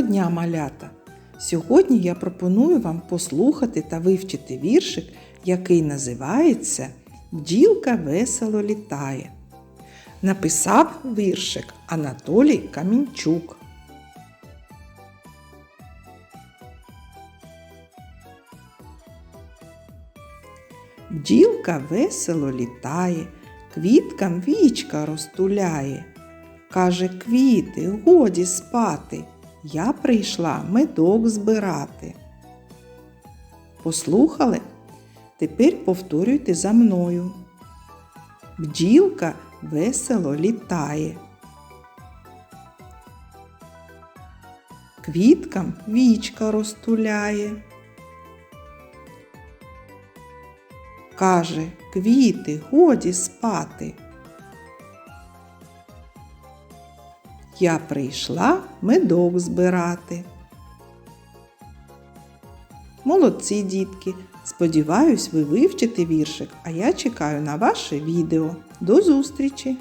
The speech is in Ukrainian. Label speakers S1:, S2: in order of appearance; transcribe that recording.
S1: дня, малята! Сьогодні я пропоную вам послухати та вивчити віршик, який називається Бджілка весело літає. Написав віршик Анатолій Камінчук. Бджілка весело літає, квіткам вічка розтуляє. Каже, квіти, годі спати, я прийшла медок збирати. Послухали? Тепер повторюйте за мною. Бджілка весело літає. Квіткам вічка розтуляє. Каже, квіти, годі спати. Я прийшла медок збирати. Молодці, дітки! Сподіваюсь, ви вивчите віршик, а я чекаю на ваше відео. До зустрічі!